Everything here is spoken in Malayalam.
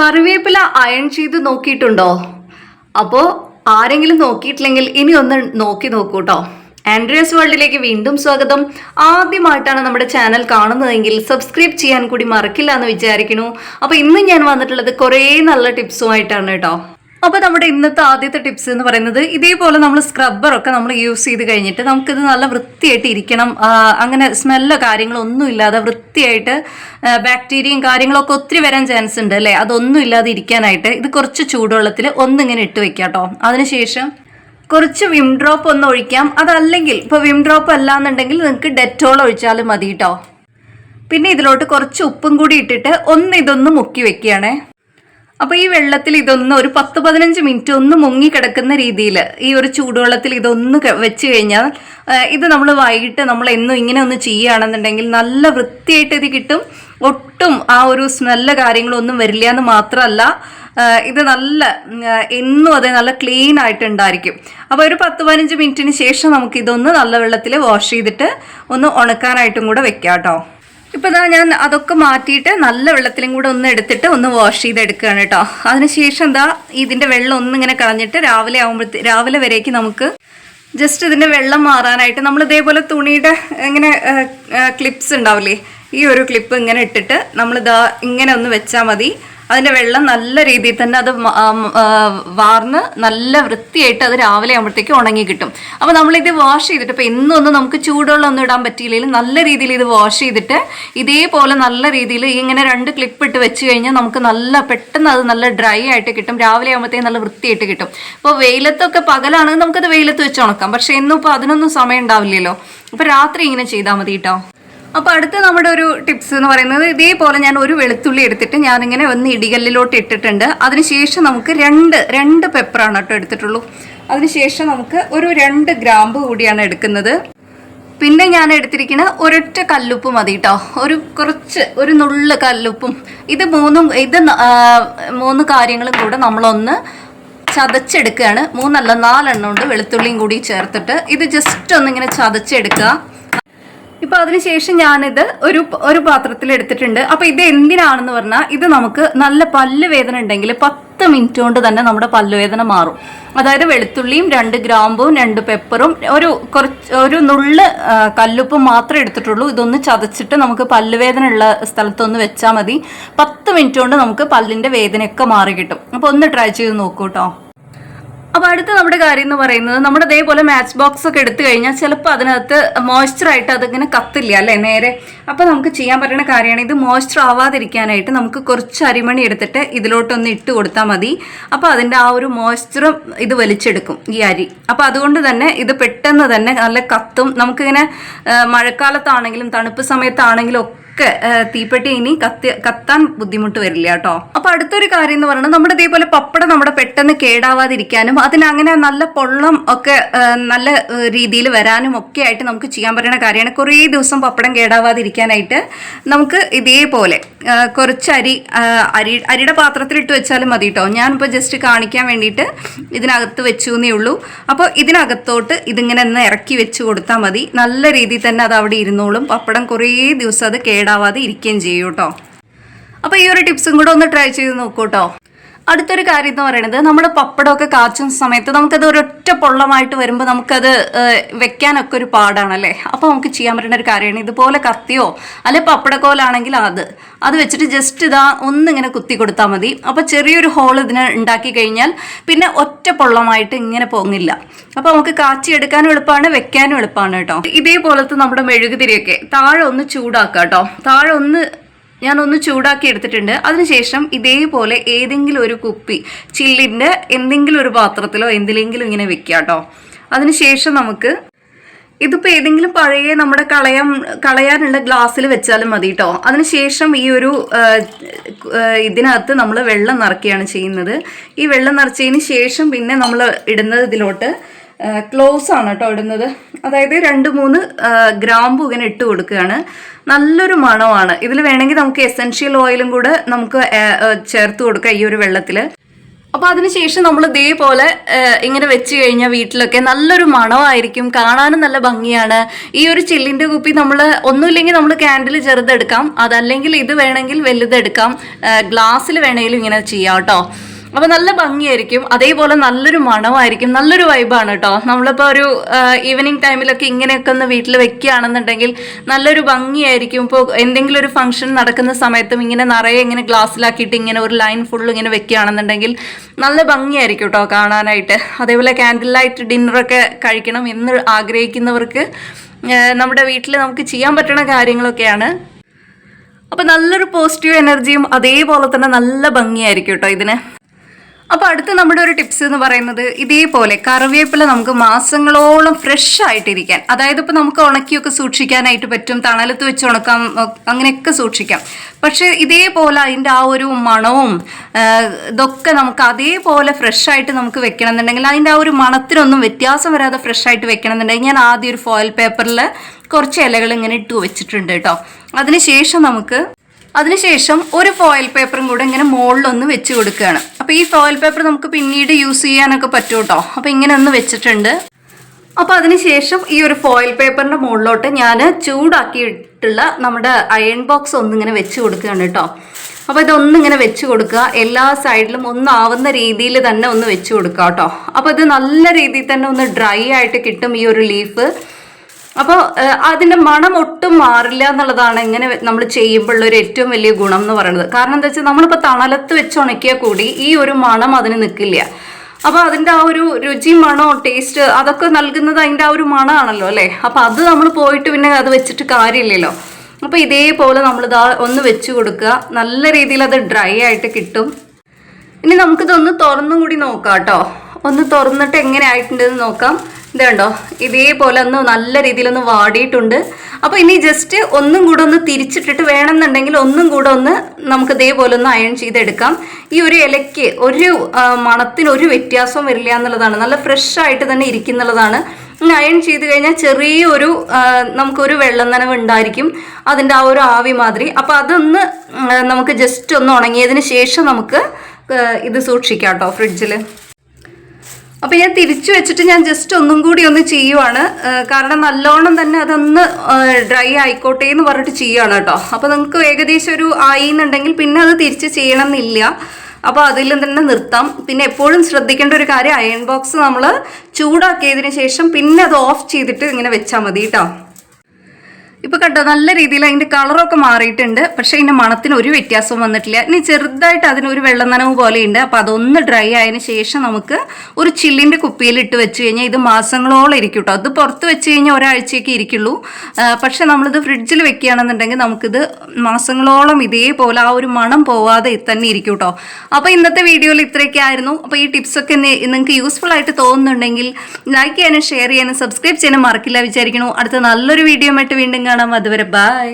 കറിവേപ്പില അയൺ ചെയ്ത് നോക്കിയിട്ടുണ്ടോ? അപ്പോൾ ആരെങ്കിലും നോക്കിയിട്ടില്ലെങ്കിൽ ഇനി ഒന്ന് നോക്കി നോക്കൂ കേട്ടോ ആൻഡ്രിയസ് വേൾഡിലേക്ക് വീണ്ടും സ്വാഗതം. ആദ്യമായിട്ടാണ് നമ്മുടെ ചാനൽ കാണുന്നതെങ്കിൽ സബ്സ്ക്രൈബ് ചെയ്യാൻ കൂടി മറക്കില്ല എന്ന് വിചാരിക്കുന്നു. അപ്പോൾ ഇന്ന് ഞാൻ വന്നിട്ടുള്ളത് കുറേ നല്ല ടിപ്സുമായിട്ടാണ് കേട്ടോ. അപ്പോൾ നമ്മുടെ ഇന്നത്തെ ആദ്യത്തെ ടിപ്സ് എന്ന് പറയുന്നത് ഇതേപോലെ നമ്മൾ സ്ക്രബ്ബർ ഒക്കെ നമ്മൾ യൂസ് ചെയ്ത് കഴിഞ്ഞിട്ട് നമുക്കിത് നല്ല വൃത്തിയായിട്ട് ഇരിക്കണം. അങ്ങനെ സ്മെല്ലോ കാര്യങ്ങളോ ഒന്നും ഇല്ലാതെ വൃത്തിയായിട്ട് ബാക്ടീരിയയും കാര്യങ്ങളൊക്കെ ഒത്തിരി വരാൻ ചാൻസ് ഉണ്ട് അല്ലേ? അതൊന്നും ഇല്ലാതെ ഇരിക്കാനായിട്ട് ഇത് കുറച്ച് ചൂടുവെള്ളത്തിൽ ഒന്നിങ്ങനെ ഇട്ട് വെക്കാം കേട്ടോ അതിനുശേഷം കുറച്ച് വിം ഡ്രോപ്പ് ഒന്ന് ഒഴിക്കാം. അതല്ലെങ്കിൽ ഇപ്പോൾ വിം ഡ്രോപ്പ് അല്ലാന്നുണ്ടെങ്കിൽ നിങ്ങൾക്ക് ഡെറ്റോൾ ഒഴിച്ചാലും മതി കേട്ടോ പിന്നെ ഇതിലോട്ട് കുറച്ച് ഉപ്പും കൂടി ഇട്ടിട്ട് ഒന്ന് ഇതൊന്ന് മുക്കി വെക്കുകയാണേ. അപ്പോൾ ഈ വെള്ളത്തിൽ ഇതൊന്ന് ഒരു പത്ത് പതിനഞ്ച് മിനിറ്റ് ഒന്ന് മുങ്ങി കിടക്കുന്ന രീതിയിൽ ഈ ഒരു ചൂടുവെള്ളത്തിൽ ഇതൊന്ന് വെച്ച് കഴിഞ്ഞാൽ ഇത് നമ്മൾ വൈകിട്ട് നമ്മൾ എന്നും ഇങ്ങനെ ഒന്ന് ചെയ്യുകയാണെന്നുണ്ടെങ്കിൽ നല്ല വൃത്തിയായിട്ട് ഇത് കിട്ടും. ഒട്ടും ആ ഒരു സ്മെല്ല് കാര്യങ്ങളൊന്നും വരില്ല എന്ന് മാത്രമല്ല ഇത് നല്ല എന്നും അതെ നല്ല ക്ലീൻ ആയിട്ടുണ്ടായിരിക്കും അപ്പോൾ ഒരു പത്ത് പതിനഞ്ച് മിനിറ്റിന് ശേഷം നമുക്ക് ഇതൊന്ന് നല്ല വെള്ളത്തിൽ വാഷ് ചെയ്തിട്ട് ഒന്ന് ഉണക്കാനായിട്ടും കൂടെ വെക്കാം കേട്ടോ ഇപ്പൊ ഇതാ ഞാൻ അതൊക്കെ മാറ്റിയിട്ട് നല്ല വെള്ളത്തിലും കൂടെ ഒന്ന് എടുത്തിട്ട് ഒന്ന് വാഷ് ചെയ്തെടുക്കുകയാണ് കേട്ടോ അതിനുശേഷം എന്താ ഇതിന്റെ വെള്ളം ഒന്നിങ്ങനെ കളഞ്ഞിട്ട് രാവിലെ ആകുമ്പോഴത്തേ രാവിലെ വരേക്ക് നമുക്ക് ജസ്റ്റ് ഇതിന്റെ വെള്ളം മാറാനായിട്ട് നമ്മൾ ഇതേപോലെ തുണിയുടെ ഇങ്ങനെ ക്ലിപ്സ് ഉണ്ടാവില്ലേ? ഈ ഒരു ക്ലിപ്പ് ഇങ്ങനെ ഇട്ടിട്ട് നമ്മളിതാ ഇങ്ങനെ ഒന്ന് വെച്ചാൽ മതി. അതിന്റെ വെള്ളം നല്ല രീതിയിൽ തന്നെ അത് വാർന്ന് നല്ല വൃത്തിയായിട്ട് അത് രാവിലെ ആകുമ്പോഴത്തേക്ക് ഉണങ്ങി കിട്ടും. അപ്പോൾ നമ്മളിത് വാഷ് ചെയ്തിട്ട് ഇപ്പോൾ ഒന്നും നമുക്ക് ചൂടുവെള്ളം ഒന്നും ഇടാൻ പറ്റിയില്ലെങ്കിലും നല്ല രീതിയിൽ ഇത് വാഷ് ചെയ്തിട്ട് ഇതേപോലെ നല്ല രീതിയിൽ ഇങ്ങനെ രണ്ട് ക്ലിപ്പ് ഇട്ട് വെച്ച് കഴിഞ്ഞാൽ നമുക്ക് നല്ല പെട്ടെന്ന് അത് നല്ല ഡ്രൈ ആയിട്ട് കിട്ടും. രാവിലെ ആകുമ്പോഴത്തേക്ക് നല്ല വൃത്തിയായിട്ട് കിട്ടും. ഇപ്പോൾ വെയിലത്തൊക്കെ പകലാണെങ്കിൽ നമുക്കത് വെയിലത്ത് വെച്ച് ഉണക്കാം. പക്ഷേ ഇന്നിപ്പോൾ അതിനൊന്നും സമയം ഉണ്ടാവില്ലല്ലോ. അപ്പോൾ രാത്രി ഇങ്ങനെ ചെയ്താൽ മതി കേട്ടോ അപ്പോൾ അടുത്ത നമ്മുടെ ഒരു ടിപ്സ് എന്ന് പറയുന്നത് ഇതേപോലെ ഞാൻ ഒരു വെളുത്തുള്ളി എടുത്തിട്ട് ഞാനിങ്ങനെ ഒന്ന് ഇടികല്ലിലോട്ട് ഇട്ടിട്ടുണ്ട്. അതിനുശേഷം നമുക്ക് രണ്ട് രണ്ട് പെപ്പറാണ് കേട്ടോ എടുത്തിട്ടുള്ളൂ. അതിനുശേഷം നമുക്ക് ഒരു രണ്ട് ഗ്രാമ്പ് കൂടിയാണ് എടുക്കുന്നത്. പിന്നെ ഞാൻ എടുത്തിരിക്കുന്ന ഒരൊറ്റ കല്ലുപ്പ് മതി കേട്ടോ. ഒരു കുറച്ച് ഒരു നുള്ള് കല്ലുപ്പും. ഇത് മൂന്നും ഇത് മൂന്ന് കാര്യങ്ങളും കൂടെ നമ്മളൊന്ന് ചതച്ചെടുക്കുകയാണ്. മൂന്നല്ല നാലെണ്ണം ഉണ്ട് വെളുത്തുള്ളിയും കൂടി ചേർത്തിട്ട്. ഇത് ജസ്റ്റ് ഒന്നിങ്ങനെ ചതച്ചെടുക്കുക. ഇപ്പൊ അതിനുശേഷം ഞാനിത് ഒരു ഒരു പാത്രത്തിൽ എടുത്തിട്ടുണ്ട്. അപ്പൊ ഇത് എന്തിനാണെന്ന് പറഞ്ഞാൽ ഇത് നമുക്ക് നല്ല പല്ല് വേദന ഉണ്ടെങ്കിൽ പത്ത് മിനിറ്റ് കൊണ്ട് തന്നെ നമ്മുടെ പല്ലുവേദന മാറും. അതായത് വെളുത്തുള്ളിയും രണ്ട് ഗ്രാമ്പും രണ്ട് പെപ്പറും ഒരു കുറച്ച് ഒരു നുള്ള് കല്ലുപ്പും മാത്രമേ എടുത്തിട്ടുള്ളൂ. ഇതൊന്ന് ചതച്ചിട്ട് നമുക്ക് പല്ലുവേദന ഉള്ള സ്ഥലത്തൊന്ന് വെച്ചാൽ മതി. പത്ത് മിനിറ്റ് കൊണ്ട് നമുക്ക് പല്ലിന്റെ വേദനയൊക്കെ മാറി കിട്ടും. അപ്പൊ ഒന്ന് ട്രൈ ചെയ്ത് നോക്കൂ കേട്ടോ അപ്പൊ അടുത്ത നമ്മുടെ കാര്യം എന്ന് പറയുന്നത് നമ്മുടെ ഇതേപോലെ മാച്ച് ബോക്സ് ഒക്കെ എടുത്തു കഴിഞ്ഞാൽ ചിലപ്പോൾ അതിനകത്ത് മോയ്സ്ചർ ആയിട്ട് അതിങ്ങനെ കത്തില്ല അല്ലേ നേരെ? അപ്പൊ നമുക്ക് ചെയ്യാൻ പറ്റുന്ന കാര്യമാണ് ഇത് മോയ്സ്ചർ ആവാതിരിക്കാനായിട്ട് നമുക്ക് കുറച്ച് അരിമണി എടുത്തിട്ട് ഇതിലോട്ടൊന്ന് ഇട്ട് കൊടുത്താൽ മതി. അപ്പൊ അതിന്റെ ആ ഒരു മോയ്സ്ചറും ഇത് വലിച്ചെടുക്കും ഈ അരി. അപ്പൊ അതുകൊണ്ട് തന്നെ ഇത് പെട്ടെന്ന് തന്നെ നല്ല കത്തും. നമുക്കിങ്ങനെ മഴക്കാലത്താണെങ്കിലും തണുപ്പ് സമയത്താണെങ്കിലും ഒക്കെ തീപ്പെട്ടി ഇനി കത്തി കത്താൻ ബുദ്ധിമുട്ട് വരില്ല കേട്ടോ. അപ്പൊ അടുത്തൊരു കാര്യം എന്ന് പറയുന്നത് നമ്മുടെ ഇതേപോലെ പപ്പടം നമ്മുടെ പെട്ടെന്ന് കേടാവാതിരിക്കാനും അതിനങ്ങനെ നല്ല പൊള്ളം ഒക്കെ നല്ല രീതിയിൽ വരാനും ഒക്കെ ആയിട്ട് നമുക്ക് ചെയ്യാൻ പറ്റുന്ന കാര്യമാണ്. കുറേ ദിവസം പപ്പടം കേടാവാതിരിക്കാനായിട്ട് നമുക്ക് ഇതേപോലെ കുറച്ച് അരി അരി അരിയുടെ പാത്രത്തിലിട്ട് വെച്ചാലും മതി കേട്ടോ. ഞാനിപ്പോൾ ജസ്റ്റ് കാണിക്കാൻ വേണ്ടിയിട്ട് ഇതിനകത്ത് വെച്ചു എന്നേ ഉള്ളൂ. അപ്പോൾ ഇതിനകത്തോട്ട് ഇതിങ്ങനെ ഒന്ന് ഇറക്കി വെച്ച് കൊടുത്താൽ മതി. നല്ല രീതിയിൽ തന്നെ അത് അവിടെ ഇരുന്നോളും. പപ്പടം കുറേ ദിവസം അത് കേടാവാതെ ഇരിക്കുകയും ചെയ്യും കേട്ടോ അപ്പോൾ ഈ ഒരു ടിപ്സും കൂടെ ഒന്ന് ട്രൈ ചെയ്ത് നോക്കൂ കേട്ടോ അടുത്തൊരു കാര്യം എന്ന് പറയുന്നത് നമ്മുടെ പപ്പടമൊക്കെ കാച്ചുന്ന സമയത്ത് നമുക്കത് ഒരൊറ്റ പൊള്ളമായിട്ട് വരുമ്പോൾ നമുക്കത് വെക്കാനൊക്കെ ഒരു പാടാണല്ലേ? അപ്പോൾ നമുക്ക് ചെയ്യാൻ പറ്റുന്ന ഒരു കാര്യമാണ് ഇതുപോലെ കത്തിയോ അല്ലെ പപ്പടക്കോലാണെങ്കിൽ അത്. അത് വെച്ചിട്ട് ജസ്റ്റ് ഇതാ ഒന്നിങ്ങനെ കുത്തി കൊടുത്താൽ മതി. അപ്പോൾ ചെറിയൊരു ഹോൾ ഇതിന് ഉണ്ടാക്കി കഴിഞ്ഞാൽ പിന്നെ ഒറ്റ പൊള്ളമായിട്ട് ഇങ്ങനെ പോങ്ങില്ല. അപ്പോൾ നമുക്ക് കാച്ചിയെടുക്കാനും എളുപ്പമാണ് വെക്കാനും എളുപ്പമാണ് കേട്ടോ. ഇതേപോലത്തെ നമ്മുടെ മെഴുകുതിരിയൊക്കെ താഴെ ഒന്ന് ചൂടാക്കാം കേട്ടോ താഴെ ഒന്ന് ഞാൻ ഒന്ന് ചൂടാക്കി എടുത്തിട്ടുണ്ട്. അതിനുശേഷം ഇതേപോലെ ഏതെങ്കിലും ഒരു കുപ്പി ചില്ലിന്റെ എന്തെങ്കിലും ഒരു പാത്രത്തിലോ എന്തിലെങ്കിലും ഇങ്ങനെ വെക്കുക കേട്ടോ. അതിനുശേഷം നമുക്ക് ഇതിപ്പോൾ ഏതെങ്കിലും പഴയ നമ്മുടെ കളയാൻ കളയാനുള്ള ഗ്ലാസ്സിൽ വെച്ചാലും മതി കേട്ടോ. അതിനുശേഷം ഈ ഒരു ഇതിനകത്ത് നമ്മൾ വെള്ളം നിറയ്ക്കുകയാണ് ചെയ്യുന്നത്. ഈ വെള്ളം നിറച്ചതിന് ശേഷം പിന്നെ നമ്മൾ ഇടുന്നത് ഇതിലോട്ട് ക്ലോസ് ആണ് കേട്ടോ ഇടുന്നത്. അതായത് രണ്ട് മൂന്ന് ഗ്രാമ്പു ഇങ്ങനെ ഇട്ട് കൊടുക്കുകയാണ്. നല്ലൊരു മണമാണ്. ഇതിൽ വേണമെങ്കിൽ നമുക്ക് എസെൻഷ്യൽ ഓയിലും കൂടെ നമുക്ക് ചേർത്ത് കൊടുക്കാം ഈ ഒരു വെള്ളത്തിൽ അപ്പോൾ അതിനുശേഷം നമ്മൾ ഇതേപോലെ ഇങ്ങനെ വെച്ച് കഴിഞ്ഞാൽ വീട്ടിലൊക്കെ നല്ലൊരു മണമായിരിക്കും. കാണാനും നല്ല ഭംഗിയാണ്. ഈ ഒരു ചില്ലിന്റെ കുപ്പി നമ്മൾ ഒന്നുമില്ലെങ്കിൽ നമ്മൾ ക്യാൻഡിൽ ചെറുതെടുക്കാം. അതല്ലെങ്കിൽ ഇത് വേണമെങ്കിൽ വലുതെടുക്കാം. ഗ്ലാസ്സിൽ വേണമെങ്കിലും ഇങ്ങനെ ചെയ്യാം കേട്ടോ അപ്പോൾ നല്ല ഭംഗിയായിരിക്കും. അതേപോലെ നല്ലൊരു മണമായിരിക്കും. നല്ലൊരു വൈബാണ് കേട്ടോ നമ്മളിപ്പോൾ ഒരു ഈവനിങ് ടൈമിലൊക്കെ ഇങ്ങനെയൊക്കെ ഒന്ന് വീട്ടിൽ വെക്കുകയാണെന്നുണ്ടെങ്കിൽ നല്ലൊരു ഭംഗിയായിരിക്കും. ഇപ്പോൾ എന്തെങ്കിലും ഒരു ഫംഗ്ഷൻ നടക്കുന്ന സമയത്തും ഇങ്ങനെ നിറയെ ഇങ്ങനെ ഗ്ലാസ്സിലാക്കിയിട്ട് ഇങ്ങനെ ഒരു ലൈൻ ഫുൾ ഇങ്ങനെ വെക്കുകയാണെന്നുണ്ടെങ്കിൽ നല്ല ഭംഗിയായിരിക്കും കേട്ടോ കാണാനായിട്ട്. അതേപോലെ ക്യാൻഡിൽ ലൈറ്റ് ഡിന്നറൊക്കെ കഴിക്കണം എന്ന് ആഗ്രഹിക്കുന്നവർക്ക് നമ്മുടെ വീട്ടിൽ നമുക്ക് ചെയ്യാൻ പറ്റുന്ന കാര്യങ്ങളൊക്കെയാണ്. അപ്പോൾ നല്ലൊരു പോസിറ്റീവ് എനർജിയും അതേപോലെ തന്നെ നല്ല ഭംഗിയായിരിക്കും കേട്ടോ ഇതിന്. അപ്പോൾ അടുത്ത നമ്മുടെ ഒരു ടിപ്സ് എന്ന് പറയുന്നത് ഇതേപോലെ കറിവേപ്പില നമുക്ക് മാസങ്ങളോളം ഫ്രഷ് ആയിട്ടിരിക്കാൻ. അതായത് ഇപ്പോൾ നമുക്ക് ഉണക്കിയൊക്കെ സൂക്ഷിക്കാനായിട്ട് പറ്റും തണലത്ത് വെച്ച് ഉണക്കാം അങ്ങനെയൊക്കെ സൂക്ഷിക്കാം. പക്ഷേ ഇതേപോലെ അതിന്റെ ആ ഒരു മണവും ഇതൊക്കെ നമുക്ക് അതേപോലെ ഫ്രഷ് ആയിട്ട് നമുക്ക് വെക്കണം എന്നുണ്ടെങ്കിൽ അതിന്റെ ആ ഒരു മണത്തിനൊന്നും വ്യത്യാസം വരാതെ ഫ്രഷ് ആയിട്ട് വെക്കണം എന്നുണ്ടെങ്കിൽ ഞാൻ ആദ്യം ഒരു ഫോയിൽ പേപ്പറിൽ കുറച്ച് ഇലകൾ ഇങ്ങനെ ഇട്ട് വെച്ചിട്ടുണ്ട് കേട്ടോ. അതിനുശേഷം നമുക്ക് അതിനുശേഷം ഒരു ഫോയിൽ പേപ്പറും കൂടെ ഇങ്ങനെ മുകളിലൊന്ന് വെച്ച് കൊടുക്കുകയാണ്. അപ്പോൾ ഈ ഫോയിൽ പേപ്പർ നമുക്ക് പിന്നീട് യൂസ് ചെയ്യാനൊക്കെ പറ്റും കേട്ടോ അപ്പോൾ ഇങ്ങനെ ഒന്ന് വെച്ചിട്ടുണ്ട്. അപ്പോൾ അതിനുശേഷം ഈ ഒരു ഫോയിൽ പേപ്പറിന്റെ മുകളിലോട്ട് ഞാൻ ചൂടാക്കിയിട്ടുള്ള നമ്മുടെ അയൺ ബോക്സ് ഒന്നിങ്ങനെ വെച്ച് കൊടുക്കുകയാണ് കേട്ടോ അപ്പോൾ ഇതൊന്നിങ്ങനെ വെച്ച് കൊടുക്കുക. എല്ലാ സൈഡിലും ഒന്നാവുന്ന രീതിയിൽ തന്നെ ഒന്ന് വെച്ച് കൊടുക്കുക കേട്ടോ അപ്പോൾ ഇത് നല്ല രീതിയിൽ തന്നെ ഒന്ന് ഡ്രൈ ആയിട്ട് കിട്ടും ഈ ഒരു ലീഫ് അപ്പോൾ അതിന്റെ മണം ഒട്ടും മാറില്ല എന്നുള്ളതാണ് ഇങ്ങനെ നമ്മൾ ചെയ്യുമ്പോഴുള്ള ഒരു ഏറ്റവും വലിയ ഗുണം എന്ന് പറയുന്നത്. കാരണം എന്താ വെച്ചാൽ നമ്മളിപ്പോൾ തണലത്ത് വെച്ച് ഉണക്കിയാൽ കൂടി ഈ ഒരു മണം അതിന് നിൽക്കില്ല അപ്പോൾ അതിന്റെ ആ ഒരു രുചി മണോ ടേസ്റ്റ് അതൊക്കെ നൽകുന്നത് അതിന്റെ ആ ഒരു മണമാണല്ലോ അല്ലേ? അപ്പോൾ അത് നമ്മൾ പോയിട്ട് പിന്നെ അത് വെച്ചിട്ട് കാര്യമില്ലല്ലോ. അപ്പോൾ ഇതേപോലെ നമ്മളിതാ ഒന്ന് വെച്ച് കൊടുക്കുക. നല്ല രീതിയിൽ അത് ഡ്രൈ ആയിട്ട് കിട്ടും. ഇനി നമുക്കിതൊന്ന് തുറന്നും കൂടി നോക്കാം കേട്ടോ ഒന്ന് തുറന്നിട്ട് എങ്ങനെ ആയിട്ടുണ്ടെന്ന് നോക്കാം. ഇത് കണ്ടോ? ഇതേപോലെ ഒന്ന് നല്ല രീതിയിലൊന്ന് വാടിയിട്ടുണ്ട്. അപ്പോൾ ഇനി ജസ്റ്റ് ഒന്നും കൂടെ ഒന്ന് തിരിച്ചിട്ടിട്ട് വേണമെന്നുണ്ടെങ്കിൽ ഒന്നും കൂടെ ഒന്ന് നമുക്ക് ഇതേപോലെ ഒന്ന് അയൺ ചെയ്തെടുക്കാം. ഈ ഒരു ഇലയ്ക്ക് ഒരു മണത്തിന് ഒരു വ്യത്യാസവും വരില്ല എന്നുള്ളതാണ്. നല്ല ഫ്രഷ് ആയിട്ട് തന്നെ ഇരിക്കുന്നുള്ളതാണ് അയൺ ചെയ്ത് കഴിഞ്ഞാൽ ചെറിയൊരു നമുക്കൊരു വെള്ളം നനവ് ഉണ്ടായിരിക്കും. അതിന്റെ ആ ഒരു ആവി മാതിരി. അപ്പോൾ അതൊന്ന് നമുക്ക് ജസ്റ്റ് ഒന്ന് ഉണങ്ങിയതിന് ശേഷം നമുക്ക് ഇത് സൂക്ഷിക്കാം കേട്ടോ ഫ്രിഡ്ജിൽ അപ്പോൾ ഞാൻ തിരിച്ചു വെച്ചിട്ട് ഞാൻ ജസ്റ്റ് ഒന്നും കൂടി ഒന്ന് ചെയ്യുവാണ്. കാരണം നല്ലോണം തന്നെ അതൊന്ന് ഡ്രൈ ആയിക്കോട്ടെ എന്ന് പറഞ്ഞിട്ട് ചെയ്യുകയാണ് കേട്ടോ. അപ്പോൾ നിങ്ങൾക്ക് ഏകദേശം ഒരു ആയി എന്നുണ്ടെങ്കിൽ പിന്നെ അത് തിരിച്ച് ചെയ്യണം എന്നില്ല അപ്പോൾ അതിൽ തന്നെ നിർത്താം. പിന്നെ എപ്പോഴും ശ്രദ്ധിക്കേണ്ട ഒരു കാര്യം അയൺ ബോക്സ് നമ്മൾ ചൂടാക്കിയതിന് ശേഷം പിന്നെ അത് ഓഫ് ചെയ്തിട്ട് ഇങ്ങനെ വെച്ചാൽ മതി കേട്ടോ. ഇപ്പൊ കണ്ടോ നല്ല രീതിയിൽ അതിന്റെ കളറൊക്കെ മാറിയിട്ടുണ്ട്. പക്ഷെ അതിന്റെ മണത്തിന് ഒരു വ്യത്യാസവും വന്നിട്ടില്ല. ഇനി ചെറുതായിട്ട് അതിനൊരു വെള്ളം നനവ് പോലെയുണ്ട്. അപ്പൊ അതൊന്ന് ഡ്രൈ ആയതിന് ശേഷം നമുക്ക് ഒരു ചില്ലിന്റെ കുപ്പിയിൽ ഇട്ട് വെച്ച് കഴിഞ്ഞാൽ ഇത് മാസങ്ങളോളം ഇരിക്കും കേട്ടോ അത് പുറത്ത് വെച്ച് കഴിഞ്ഞാൽ ഒരാഴ്ചയൊക്കെ ഇരിക്കുള്ളൂ. പക്ഷേ നമ്മളിത് ഫ്രിഡ്ജിൽ വെക്കുകയാണെന്നുണ്ടെങ്കിൽ നമുക്കിത് മാസങ്ങളോളം ഇതേപോലെ ആ ഒരു മണം പോവാതെ തന്നെ ഇരിക്കും കേട്ടോ അപ്പൊ ഇന്നത്തെ വീഡിയോയിൽ ഇത്രയൊക്കെ ആയിരുന്നു. അപ്പൊ ഈ ടിപ്സ് ഒക്കെ നിങ്ങൾക്ക് യൂസ്ഫുൾ ആയിട്ട് തോന്നുന്നുണ്ടെങ്കിൽ ലൈക്ക് ചെയ്യാനും ഷെയർ ചെയ്യാനും സബ്സ്ക്രൈബ് ചെയ്യാനും മറക്കില്ല വിചാരിക്കണു അടുത്ത നല്ലൊരു വീഡിയോ ആയിട്ട് വീണ്ടും കാണാം അതുവരെ. ബൈ